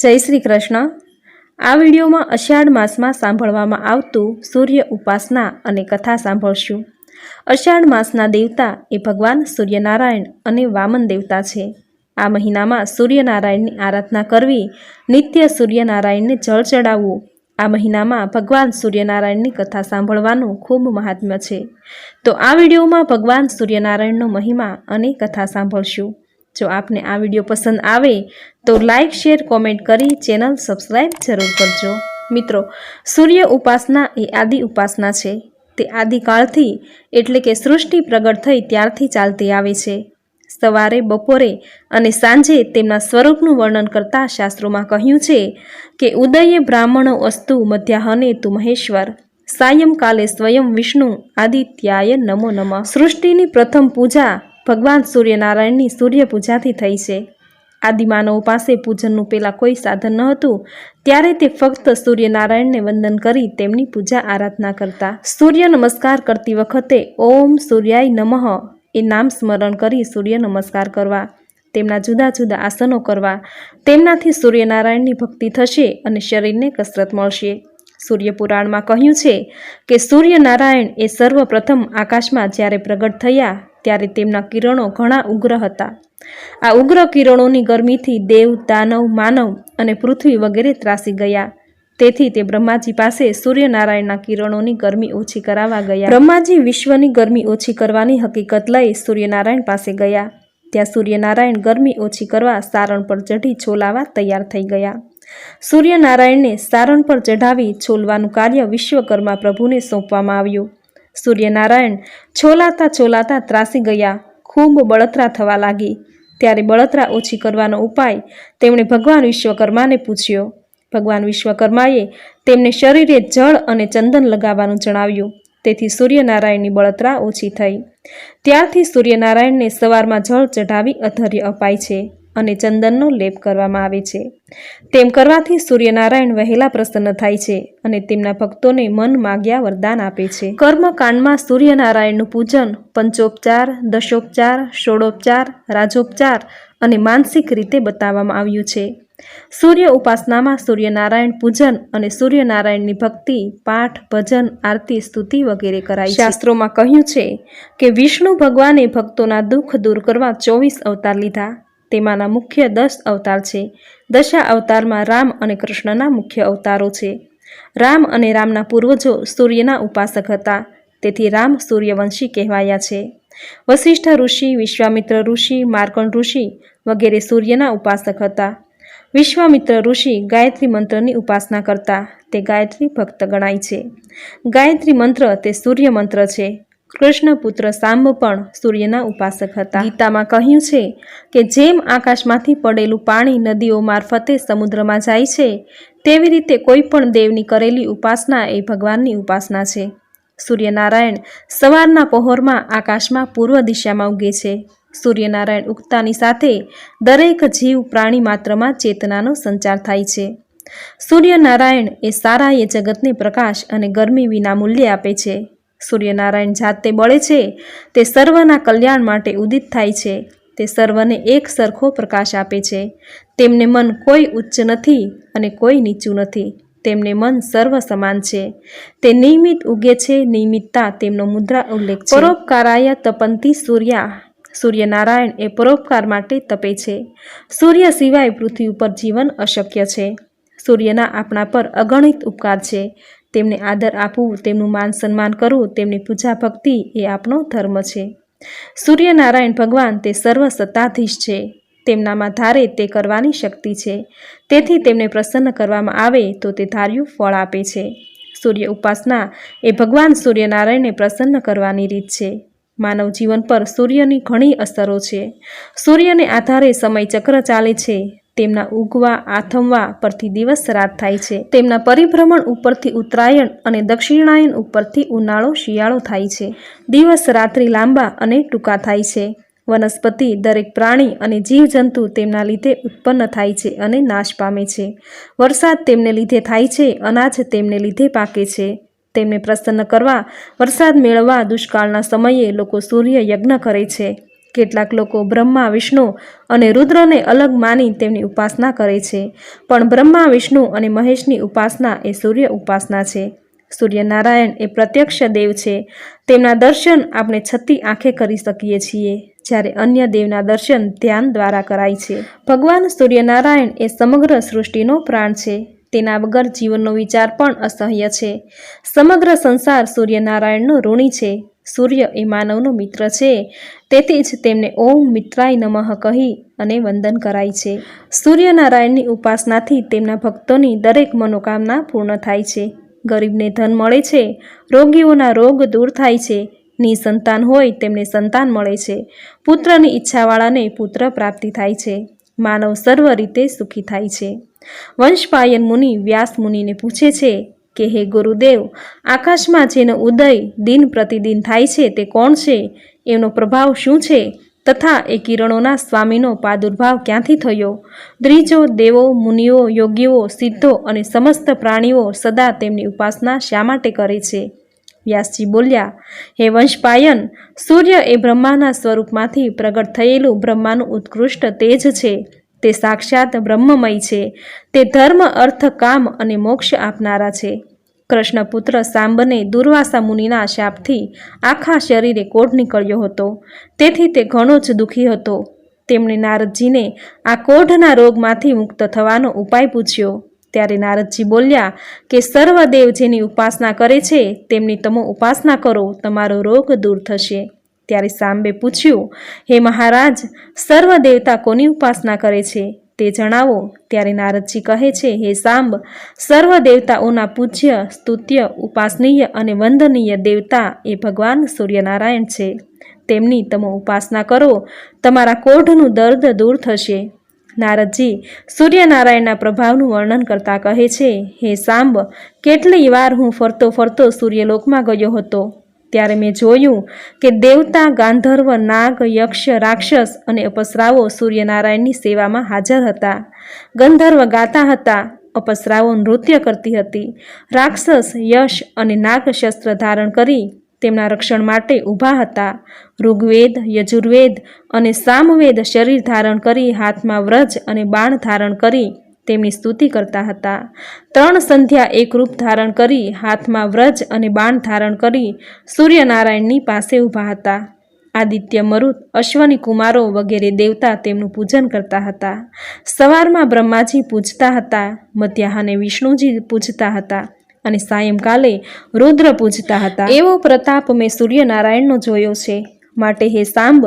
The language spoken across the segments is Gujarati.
જય શ્રી કૃષ્ણ. આ વિડીયોમાં અષાઢ માસમાં સાંભળવામાં આવતું સૂર્ય ઉપાસના અને કથા સાંભળશું. અષાઢ માસના દેવતા એ ભગવાન સૂર્યનારાયણ અને વામન દેવતા છે. આ મહિનામાં સૂર્યનારાયણની આરાધના કરવી, નિત્ય સૂર્યનારાયણને જળ ચડાવવું, આ મહિનામાં ભગવાન સૂર્યનારાયણની કથા સાંભળવાનું ખૂબ મહાત્મ્ય છે. તો આ વિડીયોમાં ભગવાન સૂર્યનારાયણનો મહિમા અને કથા સાંભળશું. જો આપને આ વીડિયો પસંદ આવે તો લાઇક શેર, કોમેન્ટ કરી ચેનલ સબસ્ક્રાઈબ જરૂર કરજો. મિત્રો, સૂર્ય ઉપાસના એ આદિ ઉપાસના છે. તે આદિકાળથી એટલે કે સૃષ્ટિ પ્રગટ થઈ ત્યારથી ચાલતી આવે છે. સવારે, બપોરે અને સાંજે તેમના સ્વરૂપનું વર્ણન કરતા શાસ્ત્રોમાં કહ્યું છે કે, ઉદયે બ્રાહ્મણો અસ્તુ મધ્યાહને તુ મહેશ્વર. સાયંકાલે સ્વયં વિષ્ણુ આદિત્યાય નમો નમઃ. સૃષ્ટિની પ્રથમ પૂજા ભગવાન સૂર્યનારાયણની સૂર્યપૂજાથી થઈ છે. આદિમાનવ પાસે પૂજનનું પહેલાં કોઈ સાધન ન હતું, ત્યારે તે ફક્ત સૂર્યનારાયણને વંદન કરી તેમની પૂજા આરાધના કરતા. સૂર્ય નમસ્કાર કરતી વખતે ઓમ સૂર્યાય નમઃ એ નામ સ્મરણ કરી સૂર્ય નમસ્કાર કરવા, તેમના જુદા જુદા આસનો કરવા, તેમનાથી સૂર્યનારાયણની ભક્તિ થશે અને શરીરને કસરત મળશે. સૂર્યપુરાણમાં કહ્યું છે કે સૂર્યનારાયણ એ સર્વપ્રથમ આકાશમાં જ્યારે પ્રગટ થયા ત્યારે તેમના કિરણો ઘણા ઉગ્ર હતા. આ ઉગ્ર કિરણોની ગરમીથી દેવ, દાનવ, માનવ અને પૃથ્વી વગેરે ત્રાસી ગયા. તેથી તે બ્રહ્માજી પાસે સૂર્યનારાયણના કિરણોની ગરમી ઓછી કરાવવા ગયા. બ્રહ્માજી વિશ્વની ગરમી ઓછી કરવાની હકીકત લઈ સૂર્યનારાયણ પાસે ગયા. ત્યાં સૂર્યનારાયણ ગરમી ઓછી કરવા સારણ પર ચઢી છોલાવા તૈયાર થઈ ગયા. સૂર્યનારાયણને સારણ પર ચઢાવી છોલવાનું કાર્ય વિશ્વકર્મા પ્રભુને સોંપવામાં આવ્યું. સૂર્યનારાયણ છોલાતા છોલાતા ત્રાસી ગયા. ખૂબ બળતરા થવા લાગી. ત્યારે બળતરા ઓછી કરવાનો ઉપાય તેમણે ભગવાન વિશ્વકર્માને પૂછ્યો. ભગવાન વિશ્વકર્માએ તેમને શરીરે જળ અને ચંદન લગાવવાનું જણાવ્યું. તેથી સૂર્યનારાયણની બળતરા ઓછી થઈ. ત્યારથી સૂર્યનારાયણને સવારમાં જળ ચઢાવી અધર્ય અપાય છે. અને ચંદનનો લેપ કરવામાં આવે છે. તેમ કરવાથી સૂર્યનારાયણ વહેલા પ્રસન્ન થાય છે અને તેમના ભક્તોને મન માગ્યા વરદાન આપે છે. કર્મકાંડમાં સૂર્યનારાયણનું પૂજન પંચોપચાર, દશોપચાર, ષોડોપચાર, રાજોપચાર અને માનસિક રીતે બતાવવામાં આવ્યું છે. સૂર્ય ઉપાસનામાં સૂર્યનારાયણ પૂજન અને સૂર્યનારાયણની ભક્તિ, પાઠ, ભજન, આરતી, સ્તુતિ વગેરે કરાય શાસ્ત્રોમાં કહ્યું છે કે વિષ્ણુ ભગવાને ભક્તોના દુઃખ દૂર કરવા ચોવીસ અવતાર લીધા. તેમાંના મુખ્ય દસ અવતાર છે. દશા અવતારમાં રામ અને કૃષ્ણના મુખ્ય અવતારો છે. રામ અને રામના પૂર્વજો સૂર્યના ઉપાસક હતા. તેથી રામ સૂર્યવંશી કહેવાયા છે. વશિષ્ઠ ઋષિ, વિશ્વામિત્ર ઋષિ માર્કણ ઋષિ વગેરે સૂર્યના ઉપાસક હતા. વિશ્વામિત્ર ઋષિ ગાયત્રી મંત્રની ઉપાસના કરતા તે ગાયત્રી ભક્ત ગણાય છે. ગાયત્રી મંત્ર તે સૂર્ય મંત્ર છે. કૃષ્ણ પુત્ર સાંબ પણ સૂર્યના ઉપાસક હતા. ગીતામાં કહ્યું છે કે જેમ આકાશમાંથી પડેલું પાણી નદીઓ મારફતે સમુદ્રમાં જાય છે, તેવી રીતે કોઈ પણ દેવની કરેલી ઉપાસના એ ભગવાનની ઉપાસના છે. સૂર્યનારાયણ સવારના પહોરમાં આકાશમાં પૂર્વ દિશામાં ઉગે છે. સૂર્યનારાયણ ઉગતાની સાથે દરેક જીવ પ્રાણી માત્રમાં ચેતનાનો સંચાર થાય છે. સૂર્યનારાયણ એ સારા એ જગતને પ્રકાશ અને ગરમી વિના મૂલ્ય આપે છે. સૂર્યનારાયણ જાતે બળે છે, તે સર્વના કલ્યાણ માટે ઉદિત થાય છે. તે સર્વને એક સરખો પ્રકાશ આપે છે. તેમને મન કોઈ ઉચ્ચ નથી અને કોઈ નીચું નથી. તેમને મન સર્વ સમાન છે. તે નિયમિત ઉગે છે, નિયમિતતા તેમનો મુદ્રા ઉલ્લેખ છે. પરોપકારાય તપંતી સૂર્યા. સૂર્યનારાયણ એ પરોપકાર માટે તપે છે. સૂર્ય સિવાય પૃથ્વી ઉપર જીવન અશક્ય છે. સૂર્યના આપણા પર અગણિત ઉપકાર છે. તેમને આદર આપવું, તેમનું માન સન્માન કરવું, તેમની પૂજા ભક્તિ એ આપણો ધર્મ છે. સૂર્યનારાયણ ભગવાન તે સર્વ સત્તાધીશ છે. તેમનામાં ધારે તે કરવાની શક્તિ છે. તેથી તેમને પ્રસન્ન કરવામાં આવે તો તે ધાર્યું ફળ આપે છે. સૂર્ય ઉપાસના એ ભગવાન સૂર્યનારાયણને પ્રસન્ન કરવાની રીત છે. માનવ જીવન પર સૂર્યની ઘણી અસરો છે. સૂર્યને આધારે સમય ચક્ર ચાલે છે. તેમના ઉગવા, આથમવા પરથી દિવસ રાત થાય છે. તેમના પરિભ્રમણ ઉપરથી ઉત્તરાયણ અને દક્ષિણાયન ઉપરથી ઉનાળો, શિયાળો થાય છે. દિવસ રાત્રિ લાંબા અને ટૂંકા થાય છે. વનસ્પતિ, દરેક પ્રાણી અને જીવજંતુ તેમના લીધે ઉત્પન્ન થાય છે અને નાશ પામે છે. વરસાદ તેમને લીધે થાય છે, અનાજ તેમને લીધે પાકે છે. તેમને પ્રસન્ન કરવા, વરસાદ મેળવવા દુષ્કાળના સમયે લોકો સૂર્ય યજ્ઞ કરે છે. કેટલાક લોકો બ્રહ્મા, વિષ્ણુ અને રુદ્રને અલગ માની તેમની ઉપાસના કરે છે. પણ બ્રહ્મા, વિષ્ણુ અને મહેશની ઉપાસના એ સૂર્ય ઉપાસના છે. સૂર્યનારાયણ એ પ્રત્યક્ષ દેવ છે. તેમના દર્શન આપણે છતી આંખે કરી શકીએ છીએ, જ્યારે અન્ય દેવના દર્શન ધ્યાન દ્વારા કરાય છે. ભગવાન સૂર્યનારાયણ એ સમગ્ર સૃષ્ટિનો પ્રાણ છે. તેના વગર જીવનનો વિચાર પણ અસહ્ય છે. સમગ્ર સંસાર સૂર્યનારાયણનો ઋણી છે. સૂર્ય એ માનવનો મિત્ર છે. તેથી જ તેમને ઓમ મિત્રાય નમઃ કહી અને વંદન કરાય છે. સૂર્યનારાયણની ઉપાસનાથી તેમના ભક્તોની દરેક મનોકામના પૂર્ણ થાય છે. ગરીબને ધન મળે છે. રોગીઓના રોગ દૂર થાય છે. નિસંતાન હોય તેમને સંતાન મળે છે. પુત્રની ઈચ્છાવાળાને પુત્ર પ્રાપ્તિ થાય છે. માનવ સર્વ રીતે સુખી થાય છે. વંશપાયન મુનિ વ્યાસ મુનિને પૂછે છે કે હે ગુરુદેવ, આકાશમાં જેનો ઉદય દિન પ્રતિદિન થાય છે તે કોણ છે? એનો પ્રભાવ શું છે? તથા એ કિરણોના સ્વામીનો પ્રાદુર્ભાવ ક્યાંથી થયો? દ્રીજો દેવો, મુનિઓ, યોગીઓ, સિદ્ધો અને સમસ્ત પ્રાણીઓ સદા તેમની ઉપાસના શા માટે કરે છે? વ્યાસજી બોલ્યા, હે વંશપાયન, સૂર્ય એ બ્રહ્માના સ્વરૂપમાંથી પ્રગટ થયેલું બ્રહ્માનું ઉત્કૃષ્ટ તેજ છે. તે સાક્ષાત બ્રહ્મમય છે. તે ધર્મ, અર્થ, કામ અને મોક્ષ આપનારા છે. કૃષ્ણપુત્ર સાંબને દુર્વાસા મુનિના શાપથી આખા શરીરે કોઢ નીકળ્યો હતો. તેથી તે ઘણો જ દુઃખી હતો. તેમણે નારદજીને આ કોઢના રોગમાંથી મુક્ત થવાનો ઉપાય પૂછ્યો. ત્યારે નારદજી બોલ્યા કે સર્વદેવ જેની ઉપાસના કરે છે, તેમની તમે ઉપાસના કરો, તમારો રોગ દૂર થશે. ત્યારે સાંબે પૂછ્યું, હે મહારાજ, સર્વ દેવતા કોની ઉપાસના કરે છે? તે જણાવો. ત્યારે નારદજી કહે છે, હે સાંબ, સર્વ દેવતાઓના પૂજ્ય, સ્તુત્ય, ઉપાસનીય અને વંદનીય દેવતા એ ભગવાન સૂર્યનારાયણ છે. તેમની તમે ઉપાસના કરો, તમારા કોઢનું દર્દ દૂર થશે. નારદજી સૂર્યનારાયણના પ્રભાવનું વર્ણન કરતા કહે છે, હે સાંબ, કેટલી વાર હું ફરતો ફરતો સૂર્યલોકમાં ગયો હતો. ત્યારે મેં જોયું કે દેવતા, ગાંધર્વ, નાગ, યક્ષ, રાક્ષસ અને અપસરાઓ સૂર્યનારાયણની સેવામાં હાજર હતા. ગંધર્વ ગાતા હતા, અપસરાઓ નૃત્ય કરતી હતી. રાક્ષસ યશ અને નાગ શસ્ત્ર ધારણ કરી તેમના રક્ષણ માટે ઊભા હતા. ઋગ્વેદ, યજુર્વેદ અને સામવેદ શરીર ધારણ કરી હાથમાં વ્રજ અને બાણ ધારણ કરી તેમની સ્તુતિ કરતા હતા. ત્રણ સંધ્યા એક રૂપ ધારણ કરી, હાથમાં વ્રજ અને બાણ ધારણ કરી સૂર્યનારાયણની પાસે ઊભા હતા. આદિત્ય મરુત, અશ્વની કુમારો વગેરે દેવતા તેમનું પૂજન કરતા હતા. સવારમાં બ્રહ્માજી પૂજતા હતા, મધ્યાહને વિષ્ણુજી પૂજતા હતા અને સાયંકાલે રુદ્ર પૂજતા હતા. એવો પ્રતાપ મેં સૂર્યનારાયણનો જોયો છે. માટે હે સાંબ,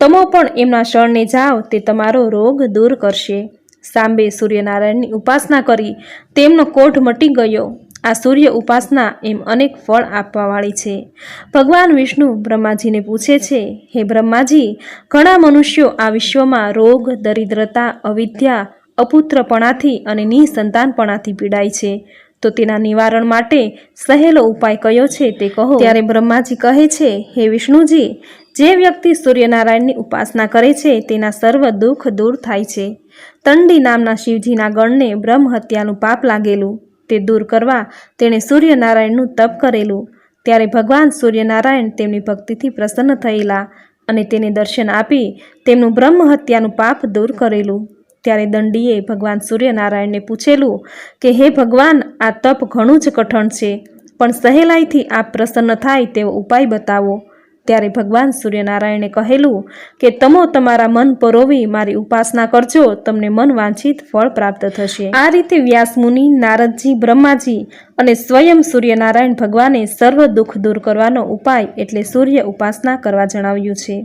તમો પણ એમના શરણે જાઓ, તે તમારો રોગ દૂર કરશે. સાંબે સૂર્યનારાયણની ઉપાસના કરી તેમનો કોઢ મટી ગયો. આ સૂર્ય ઉપાસના એમ અનેક ફળ આપવાવાળી છે. ભગવાન વિષ્ણુ બ્રહ્માજીને પૂછે છે, હે બ્રહ્માજી, ઘણા મનુષ્યો આ વિશ્વમાં રોગ, દરિદ્રતા, અવિદ્યા, અપુત્રપણાથી અને નિસંતાનપણાથી પીડાય છે. તો તેના નિવારણ માટે સહેલો ઉપાય કયો છે તે કહો. ત્યારે બ્રહ્માજી કહે છે, હે વિષ્ણુજી જે વ્યક્તિ સૂર્યનારાયણની ઉપાસના કરે છે, તેના સર્વ દુઃખ દૂર થાય છે. તંડી નામના શિવજીના ગણને બ્રહ્મ હત્યાનું પાપ લાગેલું. તે દૂર કરવા તેણે સૂર્યનારાયણનું તપ કરેલું. ત્યારે ભગવાન સૂર્યનારાયણ તેમની ભક્તિથી પ્રસન્ન થયેલા અને તેને દર્શન આપી તેમનું બ્રહ્મ હત્યાનું પાપ દૂર કરેલું. ત્યારે દંડીએ ભગવાન સૂર્યનારાયણને પૂછેલું કે, હે ભગવાન, આ તપ ઘણું જ કઠણ છે, પણ સહેલાઈથી આપ પ્રસન્ન થાય તેવો ઉપાય બતાવો. ત્યારે ભગવાન સૂર્યનારાયણે કહેલું કે તમો તમારા મન પરોવી મારી ઉપાસના કરજો, તમને મન વાંછિત ફળ પ્રાપ્ત થશે. આ રીતે વ્યાસમુનિ નારદજી, બ્રહ્માજી અને સ્વયં સૂર્યનારાયણ ભગવાને સર્વ દુઃખ દૂર કરવાનો ઉપાય એટલે સૂર્ય ઉપાસના કરવા જણાવ્યું છે.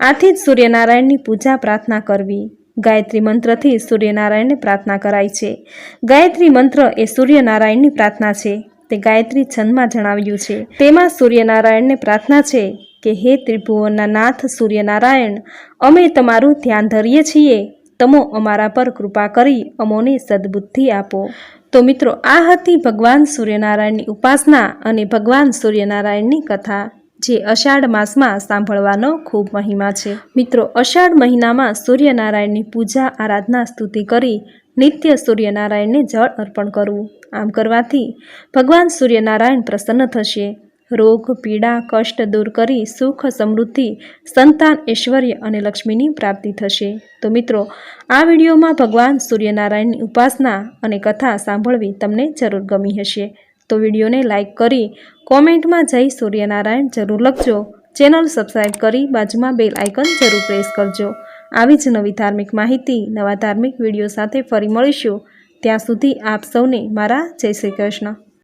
આથી જ સૂર્યનારાયણની પૂજા પ્રાર્થના કરવી. ગાયત્રી મંત્રથી સૂર્યનારાયણને પ્રાર્થના કરાય છે. ગાયત્રી મંત્ર એ સૂર્યનારાયણની પ્રાર્થના છે. તે ગાયત્રી છંદમાં જણાવ્યું છે. તેમાં સૂર્યનારાયણને પ્રાર્થના છે કે હે ત્રિભુવનના નાથ સૂર્યનારાયણ, અમે તમારું ધ્યાન ધરીએ છીએ. તમો અમારા પર કૃપા કરી અમોને સદબુદ્ધિ આપો. તો મિત્રો, આ હતી ભગવાન સૂર્યનારાયણની ઉપાસના અને ભગવાન સૂર્યનારાયણની કથા, જે અષાઢ માસમાં સાંભળવાનો ખૂબ મહિમા છે. મિત્રો, અષાઢ મહિનામાં સૂર્યનારાયણની પૂજા, આરાધના, સ્તુતિ કરી નિત્ય સૂર્યનારાયણને જળ અર્પણ કરવું. આમ કરવાથી ભગવાન સૂર્યનારાયણ પ્રસન્ન થશે. રોગ, પીડા, કષ્ટ દૂર કરી સુખ, સમૃદ્ધિ, સંતાન, ઐશ્વર્ય અને લક્ષ્મીની પ્રાપ્તિ થશે. તો મિત્રો, આ વિડીયોમાં ભગવાન સૂર્યનારાયણની ઉપાસના અને કથા સાંભળવી તમને જરૂર ગમી હશે. તો વિડીયોને લાઇક કરી કોમેન્ટમાં જઈ સૂર્યનારાયણ જરૂર લખજો. ચેનલ સબસ્ક્રાઈબ કરી બાજુમાં બેલ આઇકન જરૂર પ્રેસ કરજો. આવી જ નવી ધાર્મિક માહિતી, નવા ધાર્મિક વીડિયો સાથે ફરી મળીશું. ત્યાં સુધી આપ સૌને મારા જય શ્રી કૃષ્ણ.